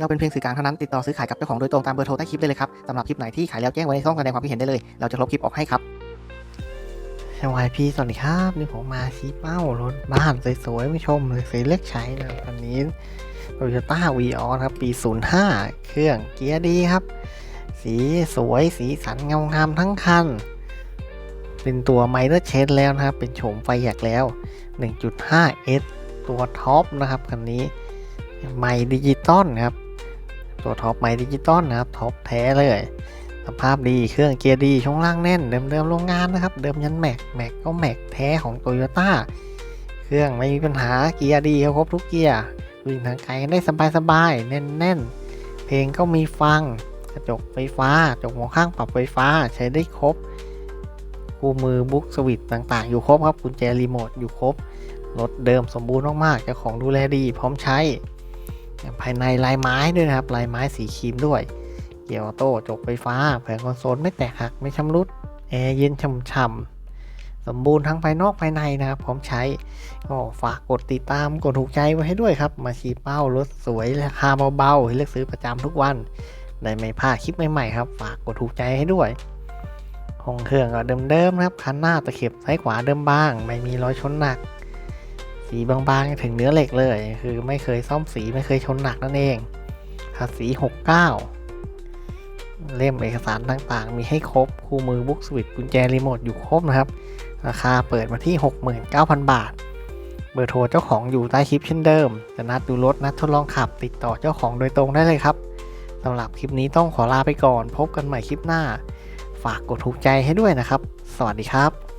เราเป็นเพียงสื่อกลางเท่านั้นติดต่อซื้อขายกับเจ้าของโดยตรงตามเบอร์โทรใต้คลิปได้เลยครับสำหรับคลิปไหนที่ขายแล้วแจ้งไว้ในช่องแสดงความคิดเห็นได้เลย เราจะลบคลิปออกให้ครับสวัสดีพี่สวัสดีครับนี่ผมมาชี้เป้ารถบ้านสวยๆม่ชมเลยสวยเล็กใช้นะครับคันนี้โตโยต้าวีออครับปี 05 เครื่องเกียร์ดีครับ สีสวยสีสันเงางามทั้งคัน เป็นตัวไมเนอร์เชนแล้วนะครับ เป็นโฉมไฟแยกแล้ว 1.5S ตัวท็อปนะครับคันนี้ไมค์ดิจิตอลครับ ตัวท็อปไมดิจิตอลนะครับท็อปแท้เลย สภาพดีเครื่องเกียร์ดีช่วงล่างแน่นเดิมเดิมๆโรงงานนะครับ เดิมยันแม็กแม็กก็แม็กแท้ของโตโยต้าเครื่องไม่มีปัญหาเกียร์ดีครบทุกเกียร์วิ่งทางไกลได้สบายๆแน่นๆ เพลงก็มีฟังกระจกไฟฟ้า จกมองข้างปรับไฟฟ้าใช้ได้ครบ คู่มือบุ๊กสวิตต่างๆ อยู่ครบครับกุญแจรีโมทอยู่ครบ รถเดิมสมบูรณ์มากๆเจ้าของดูแลดี พร้อมใช้ ภายในลายไม้ด้วยนะครับ ลายไม้สีครีมด้วย เกียร์ออโต้จกไฟฟ้าแผงคอนโซลไม่แตกหักไม่ชำรุดแอร์เย็นช่ำๆสมบูรณ์ทั้งภายนอกภายในนะครับ พร้อมใช้ก็ฝากกดติดตามกดถูกใจไว้ให้ด้วยครับ มาชี้เป้ารถสวยราคาเบาๆให้เลือกซื้อประจำทุกวันได้ไม่พลาดคลิปใหม่ๆครับ ฝากกดถูกใจให้ด้วยห้องเครื่องก็เดิมๆนะครับคันหน้าตะเข็บซ้ายขวาเดิมบ้าง ไม่มีรอยชนหนัก สีบางๆถึงเนื้อเหล็กเลย คือไม่เคยซ่อมสีไม่เคยชนหนักนั่นเองภาษี69 เล่มเอกสารต่างๆ มีให้ครบ คู่มือบุ๊กสวิตกุญแจรีโมทอยู่ครบนะครับ ราคาเปิดมาที่ 69,000 บาท เบอร์โทรเจ้าของอยู่ใต้คลิปเช่นเดิม จะนัดดูรถนัดทดลองขับ ติดต่อเจ้าของโดยตรงได้เลยครับสำหรับคลิปนี้ต้องขอลาไปก่อน พบกันใหม่คลิปหน้า ฝากกดถูกใจให้ด้วยนะครับ สวัสดีครับ